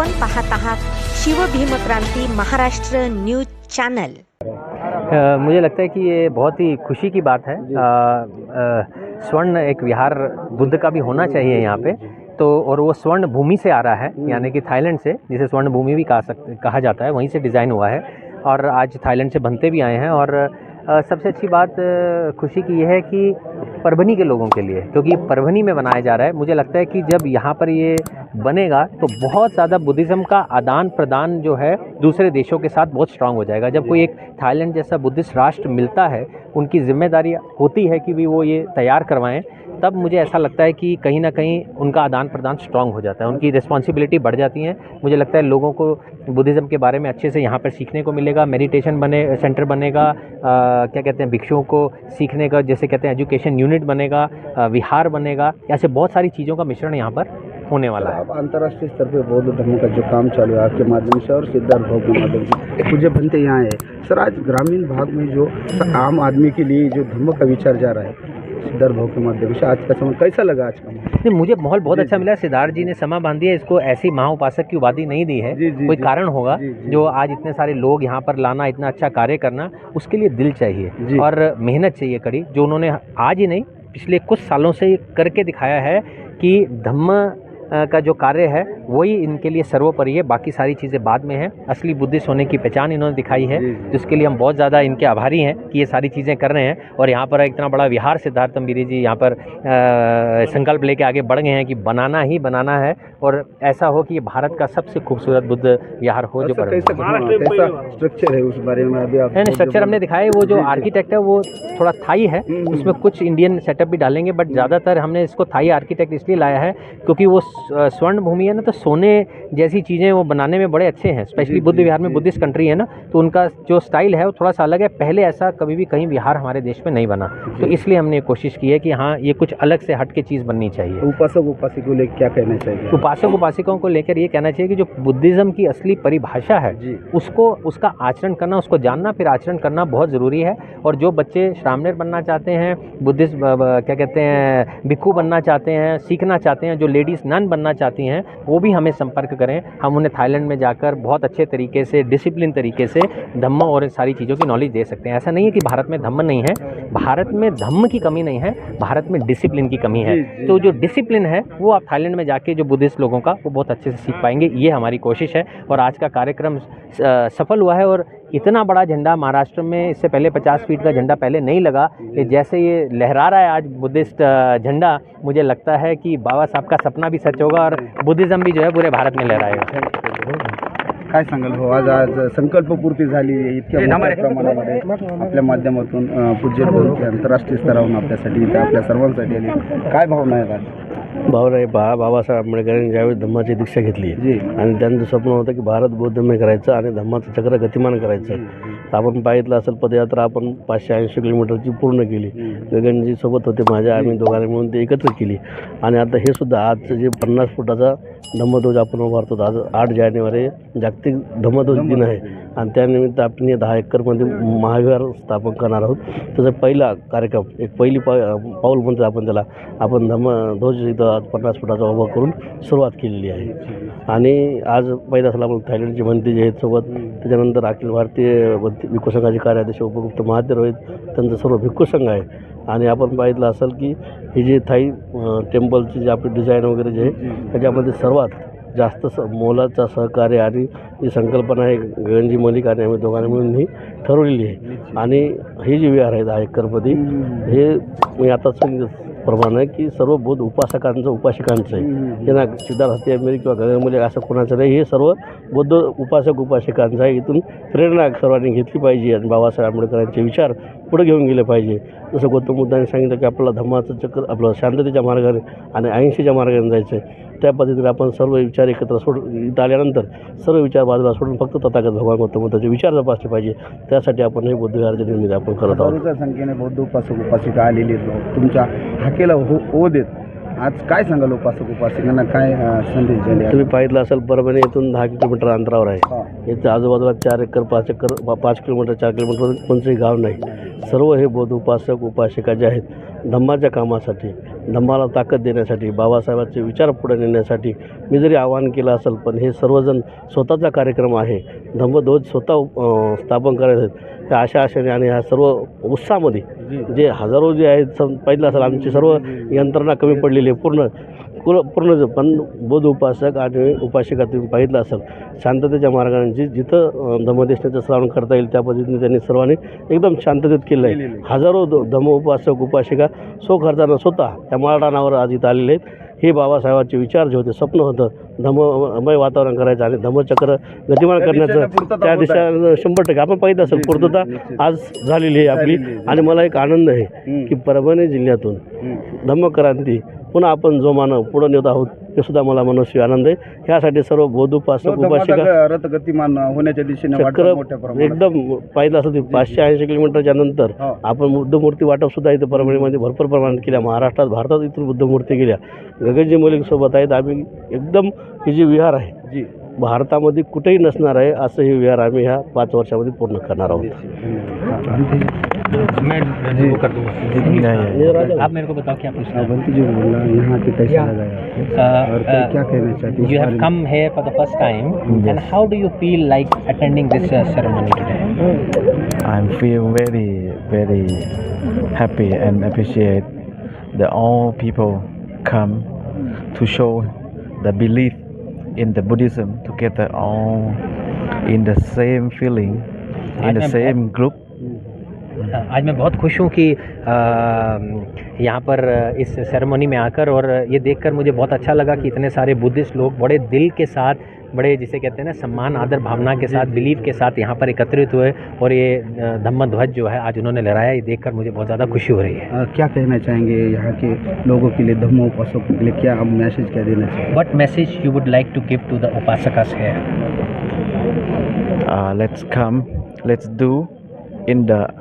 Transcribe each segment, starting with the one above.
आपण पाहत आहात शिवभीमक्रांती महाराष्ट्र न्यूज़ चॅनल. मुझे लगता है कि ये बहुत ही खुशी की बात है। स्वर्ण एक विहार बुद्ध का भी होना चाहिए यहाँ पे। तो और वो स्वर्ण भूमि से आ रहा है यानी कि थाईलैंड से जिसे स्वर्ण भूमि भी कहा सकते कहा जाता है वहीं से डिज़ाइन हुआ है। और आज थाईलैंड से बनते भी आए हैं और सबसे अच्छी बात खुशी की यह है कि परभनी के लोगों के लिए, क्योंकि परभनी में बनाया जा रहा है। मुझे लगता है कि जब यहाँ पर ये बनेगा तो बहुत ज़्यादा बुद्धिज़्म का आदान प्रदान जो है, दूसरे देशों के साथ बहुत स्ट्रांग हो जाएगा। जब कोई एक थाईलैंड जैसा बुद्धिस्ट राष्ट्र मिलता है, उनकी ज़िम्मेदारी होती है कि भी वो ये तैयार करवाएँ तब मुझे ऐसा लगता है कि कहीं ना कहीं उनका आदान प्रदान स्ट्रांग हो जाता है। उनकी रिस्पॉन्सिबिलिटी बढ़ जाती है। मुझे लगता है लोगों को बुद्धिज़्म के बारे में अच्छे से यहाँ पर सीखने को मिलेगा मेडिटेशन बने सेंटर बनेगा अ, क्या कहते हैं भिक्षुओं को सीखने का जैसे कहते हैं एजुकेशन यूनिट बनेगा विहार बनेगा ऐसे बहुत सारी चीज़ों का मिश्रण यहाँ पर होने वाला है। अंतर्राष्ट्रीय स्तर पर बौद्ध धर्म का जो काम चालू है आपके माध्यम से और सिद्धार्थ भाव के माध्यम से पूज्य बनते यहाँ है। सर आज ग्रामीण भाग में जो आम आदमी के लिए जो धर्म का विचार जा रहा है भाव के माध्यम से आज का समय कैसा लगा आज का नहीं मुझे माहौल बहुत अच्छा। मिला। सिद्धार्थ जी ने समा बांधी है इसको ऐसी महाउपासक की उपाधि नहीं दी है। जी, जी, कोई कारण होगा जी, आज इतने सारे लोग यहाँ पर लाना इतना अच्छा कार्य करना उसके लिए दिल चाहिए और मेहनत चाहिए कड़ी जो उन्होंने आज ही नहीं पिछले कुछ सालों से करके दिखाया है कि धम्म का जो कार्य है वही इनके लिए सर्वोपरि है। बाकी सारी चीज़ें बाद में हैं। असली बुद्धिस्ट होने की पहचान इन्होंने दिखाई है। जिसके लिए हम बहुत ज़्यादा इनके आभारी हैं कि ये सारी चीज़ें कर रहे हैं। और यहाँ पर इतना बड़ा विहार सिद्धार्थ तंबीरी जी यहाँ पर संकल्प लेके आगे बढ़ गए हैं कि बनाना ही बनाना है। और ऐसा हो कि ये भारत का सबसे खूबसूरत बुद्ध विहार हो जो हाँ, कैसा स्ट्रक्चर है उस बारे में अभी स्ट्रक्चर हमने दिखाया है, वो जो। आर्किटेक्ट है वो थोड़ा थाई है। हम्म, उसमें कुछ इंडियन सेटअप भी डालेंगे बट ज़्यादातर हमने इसको थाई आर्किटेक्ट इसलिए लाया है क्योंकि वो स्वर्ण भूमि है ना तो सोने जैसी चीज़ें वो बनाने में बड़े अच्छे हैं स्पेशली बुद्ध जी, विहार में बुद्धिस्ट कंट्री है ना तो उनका जो स्टाइल है वो थोड़ा सा अलग है। पहले ऐसा कभी भी कहीं विहार हमारे देश में नहीं बना तो इसलिए हमने ये कोशिश की है कि हाँ ये कुछ अलग से हट के चीज़ बननी चाहिए। उपासक उपासक को लेकर क्या कहना चाहिए उपासक उपासिकाओं को लेकर ये कहना चाहिए कि जो बुद्धिज़्म की असली परिभाषा है उसको उसका आचरण करना उसको जानना फिर आचरण करना बहुत ज़रूरी है। और जो बच्चे श्रामनेर बनना चाहते हैं बुद्धिस्ट क्या कहते हैं भिक्खू बनना चाहते हैं सीखना चाहते हैं जो लेडीज़ नन बनना चाहती हैं वो भी हमें संपर्क करें। हम उन्हें थाईलैंड में जाकर बहुत अच्छे तरीके से डिसिप्लिन तरीके से धम्म और इन सारी चीज़ों की नॉलेज दे सकते हैं। ऐसा नहीं है कि भारत में धम्म नहीं है भारत में धम्म की कमी नहीं है भारत में डिसिप्लिन की कमी है। तो जो। डिसिप्लिन है वो आप थाईलैंड में जाके जो बुद्धिस्ट लोगों का वो बहुत अच्छे से सीख पाएँगे ये हमारी कोशिश है। और आज का कार्यक्रम सफल हुआ है और इतना बड़ा झंडा महाराष्ट्र में इससे पहले 50 फीट का झंडा पहले नहीं लगा। कि जैसे ये लहरा रहा है आज बुद्धिस्ट झंडा मुझे लगता है कि बाबा साहब का सपना भी सच होगा और बुद्धिज़्म भी जो है पूरे भारत में लहराएगा काय सांगाल आज आज संकल्पपूर्ती झाली इतक्या मोठ्या प्रमाणामध्ये. आपल्या माध्यमातून पूज्य आंतरराष्ट्रीय स्तरावरून आपल्यासाठी इथे आपल्या सर्वांसाठी आली. काय भावना आहेत आज? भावनाई पहा बाबासाहेब आंबेडकरांनी ज्यावेळी धम्माची दीक्षा घेतली जी. आणि त्यांचं स्वप्न होतं की भारत बौद्धमय करायचं आणि धम्माचं चक्र गतिमान करायचं. तर आपण पाहितलं असेल पदयात्रा आपण पाचशे ऐंशी किलोमीटरची पूर्ण केली. गगनजी सोबत होते माझ्या आम्ही दोघांनी मिळून ते एकत्र केली. आणि आता हे सुद्धा आजचं जे पन्नास फुटाचा धम्मध्वज आपण उभारतो. आज आठ जानेवारी जागतिक धम्मध्वज दिन आहे. आणि त्यानिमित्त आपण हे दहा एकरमध्ये महाविहार स्थापन करणार आहोत. त्याचा पहिला कार्यक्रम एक पहिली पा पाऊल म्हणतो आपण त्याला आपण धम्मध्वज इथं आज पन्नास फुटाचा उभा करून सुरुवात केलेली आहे. आणि आज पैदासाला आपण थायलंडचे मंत्री जे आहेत सोबत त्याच्यानंतर अखिल भारतीय भिक्खू संघाचे कार्याध्यक्ष उपगुप्त महातेर आहेत. त्यांचं सर्व भिक्खू संघ आहे. आणि आपण पाहितलं असेल की हे जे थाई टेम्पलचे जे आपले डिझाईन वगैरे जे आहे त्याच्यामध्ये सर्वात जास्त स मोलाचा सहकार्य आणि जी संकल्पना आहे गगनजी मलिक आणि आम्ही दोघांनी मिळून ही ठरवलेली आहे. आणि हे जे विहार आहेत एकरमध्ये हे मी आता सांगितलं प्रमाणे की सर्व बौद्ध उपासकांचं उपासिकांचं आहे. त्यांना सिद्धार्थ हत्यामेरी किंवा गगनमुले असं कोणाचं नाही. हे सर्व बौद्ध उपासक उपासिकांचं आहे. इथून प्रेरणा सर्वांनी घेतली पाहिजे आणि बाबासाहेब आंबेडकरांचे विचार पुढे घेऊन गेले पाहिजे. जसं गौतम बुद्धांनी सांगितलं की आपल्याला धम्माचं चक्र आपलं शांततेच्या मार्गाने आणि अहिंसेच्या मार्गाने जायचं आहे त्या पद्धतीने आपण सर्व विचार एकत्र सोड इथं आल्यानंतर सर्व विचार बाजूला सोडून फक्त तथागत भगवान गौतम बुद्धाचे विचार जपासले पाहिजे. त्यासाठी आपण हे बुद्ध विहाराच्या निर्मिती आपण करत आहोत. संख्येने बौद्ध उपासक उपासिका आलेली. तुमच्या हाकेला हो ओ देत आज काय सांगाल उपासक उपासिकांना? काय संदेश दिले तुम्ही पाहिलं असेल परभणी येथून दहा किलोमीटर अंतरावर आहे. याच्या आजूबाजूला चार एकर पाच एकर पाच किलोमीटर चार किलोमीटर कोणतंही गाव नाही. सर्व हे बौद्ध उपासक उपासिका जे आहेत धम्माच्या कामासाठी धम्माला ताकद देण्यासाठी बाबासाहेबांचे विचार पुढे नेण्यासाठी मी जरी आवाहन केलं असेल पण हे सर्वजण स्वतःचा कार्यक्रम आहे. धम्मध्वज स्वतः स्थापन करायचे आहेत. त्या आशा आशेने आणि ह्या सर्व उत्साहामध्ये जे. हजारो जे आहेत सम पाहिलं असेल आमची सर्व यंत्रणा कमी पडलेली आहे पूर्ण. पूर्ण पूर्ण पण बौद्ध उपासक आणि उपासिका तुम्ही पाहिलं असेल शांततेच्या मार्गाने जी जिथं अं, धम्मदेशनाचं श्रावण करता येईल त्या पद्धतीने त्यांनी सर्वांनी एकदम शांततेत केलं आहे हजारो ध- धम्म उपासक उपासिका स्वखर्चानं स्वतः त्या माळरानावर आज इथं आलेले आहेत हे बाबासाहेबांचे विचार जे होते स्वप्न होतं धम्ममय वातावरण करायचं आणि धम्मचक्र गतिमान करण्याचं त्या. दिशा शंभर टक्के आपण पाहिलं असेल पूर्तता आज झालेली आहे आपली. आणि मला एक आनंद आहे. की परभणी जिल्ह्यातून. धम्मक्रांती पुन्हा आपण जोमानं पुढं नेत आहोत हे सुद्धा मला मनस्वी आनंद आहे. ह्यासाठी सर्व बौद्ध उपासक उपासिका ग- रथ गतिमान होण्याच्या दिशेने वाटचाल चक्र मोठ्या प्रमाणात. एकदम पाहिलं असं ते पाचशे ऐंशी किलोमीटरच्या नंतर हो. आपण बुद्धमूर्ती वाटप सुद्धा इथं परभणीमध्ये भरपूर प्रमाणात केल्या. महाराष्ट्रात भारतात इथून बुद्धमूर्ती गेल्या गगनजी मलिक सोबत आहेत. आम्ही एकदम ही जी विहार आहे जी. भारतामध्ये कुठेही नसणार आहे असं हे विहार आम्ही ह्या पाच वर्षामध्ये पूर्ण करणार आहोत. मैं वो कर दूंगा आप मेरे को बताओ क्या पूछना है बंटी जी बोलना यहाँ के कैसा लगा आपको और क्या क्या कहना चाहते हैं इस you have बारे में? come here for the first time and how do you feel like attending this uh, ceremony today I feel very, very happy and appreciate that all people come to show the belief in the Buddhism together, all in the same feeling, in the I'm- same group. आज मैं बहुत खुश हूँ कि यहाँ पर इस ceremony में आकर और ये देखकर मुझे बहुत अच्छा लगा कि इतने सारे बुद्धिस्ट लोग बड़े दिल के साथ बड़े जिसे कहते हैं ना सम्मान आदर भावना के साथ बिलीव के साथ यहाँ पर एकत्रित हुए और ये धम्म ध्वज जो है आज उन्होंने लहराया ये देखकर मुझे बहुत ज़्यादा खुशी हो रही है। अ, क्या कहना चाहेंगे यहाँ के लोगों के लिए धम्म उपासकों के लिए क्या हम मैसेज क्या देना चाहेंगे? What message you like to give to the upasakas here? Uh, let's come, let's do in the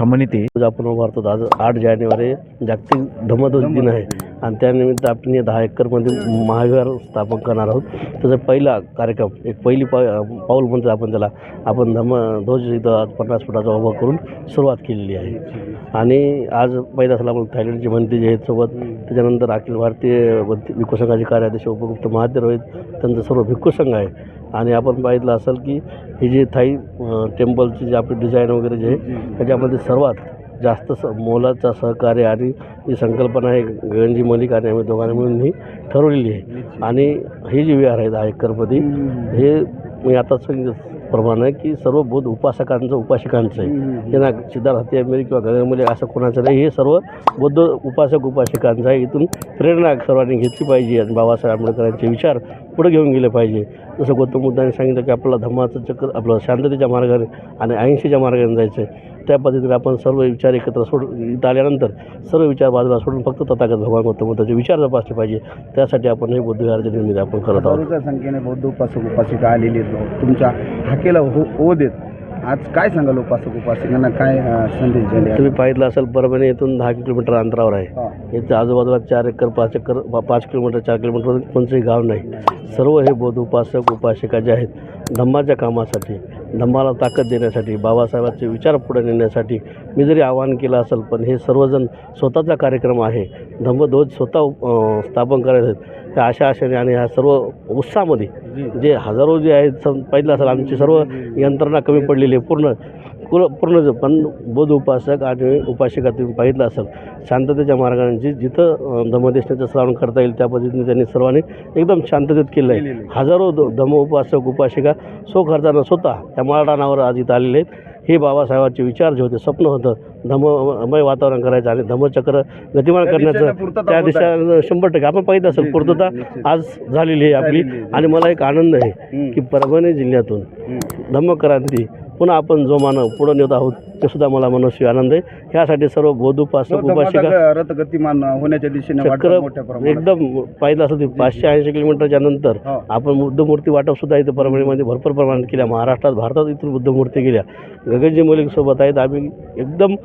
community. आज आपण उभारतो. आज आठ जानेवारी जागतिक धम्मध्वज दिन आहे. आणि त्यानिमित्त आपण दहा एकरमध्ये महाविहार स्थापन करणार आहोत. त्याचा पहिला कार्यक्रम एक पहिली पा पाऊल म्हणतो आपण त्याला आपण धम्मध्वज इथं पन्नास फुटाचा उभा करून सुरुवात केलेली आहे. आणि आज पहिला असला आपण थायलंडची मंत्री जे आहेत सोबत त्याच्यानंतर अखिल भारतीय मंत्री- भिक्खू संघाचे कार्याध्यक्ष उपगुप्त महादेव आहेत. त्यांचं सर्व भिक्खू संघ आहे. आणि आपण पाहिलं असेल की ही जी थाई टेम्पलची जी आपली डिझाईन वगैरे जे आहे त्याच्यामध्ये सर्वात जास्त स मोलाचा सहकार्य आणि जी संकल्पना आहे गगनजी मलिक आणि आम्ही दोघांनी मिळून ही ठरवलेली आहे. आणि ही जी विहार आहे दहा एकरमध्ये हे मी आता सांगितल्याप्रमाणे की सर्व बौद्ध उपासकांचं उपासिकांचं आहे. त्यांना सिद्धार्थ हत्यामेरी किंवा गगनमली असं कोणाचं नाही हे सर्व बौद्ध उपासक उपासिकांचं आहे. इथून प्रेरणा सर्वांनी घेतली पाहिजे. आणि बाबासाहेब आंबेडकरांचे विचार पुढे घेऊन गेले पाहिजे. जसं गौतम बुद्धाने सांगितलं की आपला धम्माचं चक्र आपलं शांततेच्या मार्गाने आणि अहिंसेच्या मार्गाने जायचं आहे त्या पद्धतीने आपण सर्व विचार एकत्र सोड इथं आल्यानंतर सर्व विचार बाजूला सोडून फक्त तथागत भगवान गौतम बुद्धाचे विचार जपासले पाहिजे. त्यासाठी आपण हे बुद्धविहाराच्या निर्मिती आपण करत आहोत. संख्येने बौद्ध उपासक उपासिका आलेली आहेत. तुमच्या हाकेला हो ओ देत. आज काय सांगाल उपासक उपासिकांना? काय अ, संदेश दिले तुम्ही पाहिलं असेल परभणी येथून दहा किलोमीटर अंतरावर आहे. याच्या आजूबाजूला चार एकर पाच एकर पा- पाच किलोमीटर चार किलोमीटर कोणतंही गाव नाही. सर्व हे बौद्ध उपासक उपासिका जे आहेत धम्माच्या कामासाठी धम्माला ताकद देण्यासाठी बाबासाहेबांचे विचार पुढे नेण्यासाठी मी जरी आवाहन केलं असेल पण हे सर्वजण स्वतःचा कार्यक्रम आहे. धम्मध्वज स्वतः अं, स्थापन करायचे आहेत. त्या आशा आशेने आणि ह्या सर्व उत्साहामध्ये जे हजारो जे आहेत सम पाहिलं असेल आमची सर्व यंत्रणा कमी पडलेली आहे. पूर्ण पूर्ण पूर्ण पण बौद्ध उपासक आणि उपासिका तुम्ही पाहिलं असेल शांततेच्या मार्गाने जी जिथं अं, धम्मदेशनाचं श्रावण करता येईल त्या पद्धतीने त्यांनी सर्वांनी एकदम शांततेत केलं आहे. हजारो ध- धम्म उपासक उपासिका स्वखर्चानं स्वतः त्या माळरानावर आज इथं आलेले आहेत. हे बाबासाहेबांचे विचार जे होते स्वप्न होतं धम्ममय वातावरण करायचं आणि धम्मचक्र गतिमान करण्याचं त्या. दिशा शंभर टक्के आपण पाहिलं असेल पूर्तता आज झालेली आहे आपली. आणि मला एक आनंद आहे. की परभणी जिल्ह्यातून. धम्मक्रांती पुन्हा आपण जोमानं पुढं नेत आहोत ते सुद्धा मला मनस्वी आनंद आहे ह्यासाठी सर्व बौद्ध तो उपासक उपासिका ग- रथ गतिमान होण्याच्या दिशेने एकदम पाहिलं असं ते पाचशे ऐंशी किलोमीटरच्या नंतर हो. आपण बुद्धमूर्ती वाटप सुद्धा इथं परभणीमध्ये भरपूर प्रमाणात केल्या महाराष्ट्रात भारतात इथून बुद्धमूर्ती गेल्या गगनजी मलिक सोबत आहेत आम्ही एकदम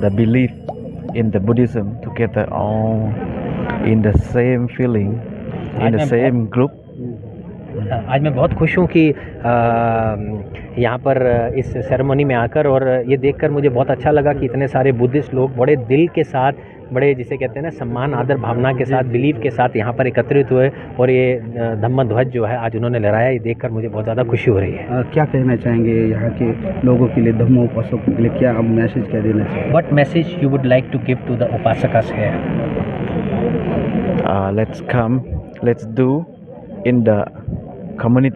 the belief in the Buddhism together all in the same feeling in the same group आज मैं बहुत खुश हूँ कि यहाँ पर इस सेरेमनी में आकर और ये देखकर मुझे बहुत अच्छा लगा कि इतने सारे बुद्धिस्ट लोग बड़े दिल के साथ बड़े जिसे कहते हैं ना सम्मान आदर भावना के साथ बिलीव के साथ यहाँ पर एकत्रित हुए और ये धम्म ध्वज जो है आज उन्होंने लहराया। ये देखकर मुझे बहुत ज़्यादा खुशी हो रही है। अ, क्या कहना चाहेंगे यहाँ के लोगों के लिए धम्मोपासकों के लिए क्या आप मैसेज क्या देना चाहेंगे? What message you would like to give to the उपासकास है let's come let's do in the community.